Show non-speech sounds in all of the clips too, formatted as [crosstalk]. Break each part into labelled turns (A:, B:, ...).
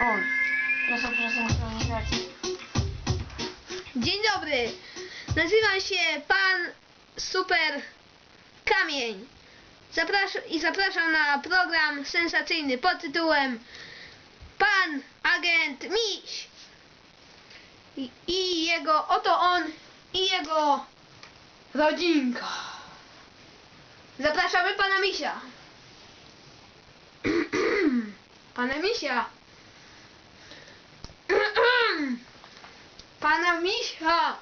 A: On. Proszę synchronizacji.
B: Dzień dobry. Nazywam się Pan Super Kamień. Zapraszam i zapraszam na program sensacyjny pod tytułem Pan Agent Miś. I, I jego, oto on i jego rodzinka. Zapraszamy pana Misia. [clears throat] Pana Misia. Pana Misia.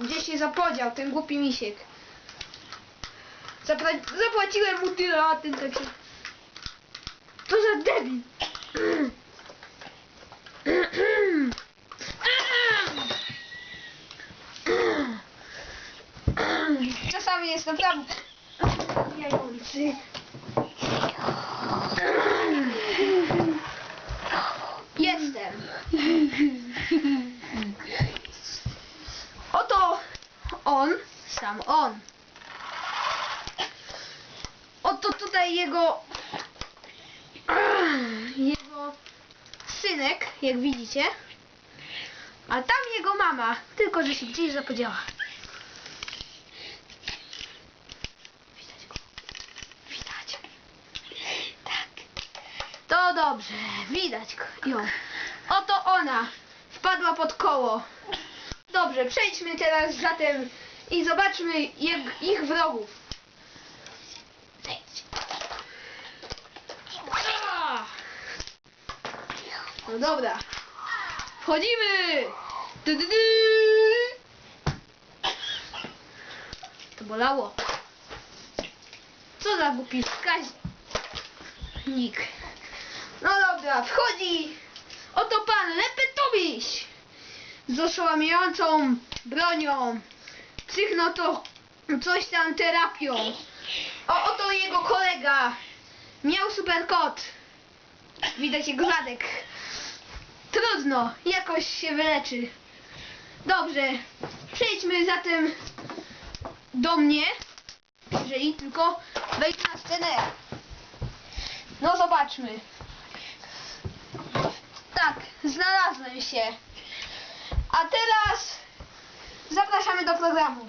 B: Gdzie się zapodział ten głupi misiek? Zapra- zapłaciłem mu tyle, a ten tak się... To za debil! Czasami jest naprawdę... Jający. Jestem. Oto on, sam on. Oto tutaj jego jego synek, jak widzicie. A tam jego mama, tylko że się gdzieś zapodziała. Widać go. Widać. Tak. To dobrze, widać ją. Oto ona wpadła pod koło. Dobrze, przejdźmy teraz zatem i zobaczmy ich, ich wrogów. No dobra. Wchodzimy! To bolało. Co za głupi wskaźnik. No dobra, wchodzi oto pan Lepetubiś z oszałamiającą bronią, psychnoto coś tam terapią. O, oto jego kolega miał super kot. Widać jego zadek. Trudno, jakoś się wyleczy. Dobrze, przejdźmy zatem do mnie, jeżeli tylko wejdę na scenę. No zobaczmy. Tak, znalazłem się. A teraz zapraszamy do programu.